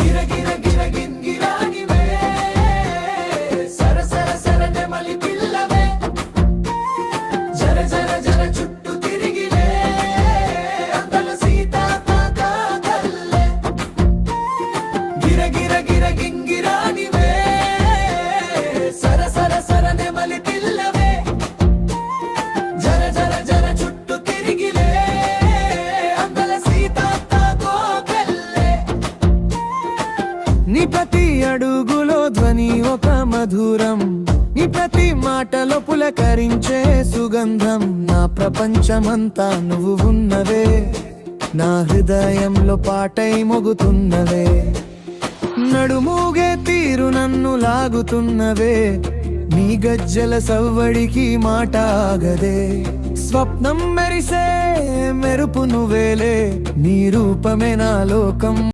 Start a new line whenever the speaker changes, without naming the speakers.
गिर गिर गिर
నీ ప్రతి అడుగులో ధ్వని ఒక మధురం. నీ ప్రతి మాటలో పులకరించే సుగంధం. నా ప్రపంచమంతా నువ్వు ఉన్నవే. నా హృదయంలో పాటై మొగుతున్నవే. నడుమూగే తీరు నన్ను లాగుతున్నవే. నీ గజ్జల సవ్వడికి మాట ఆగదే. స్వప్నం మెరిసే మెరుపు నువ్వేలే నీ రూపమే నా లోకం.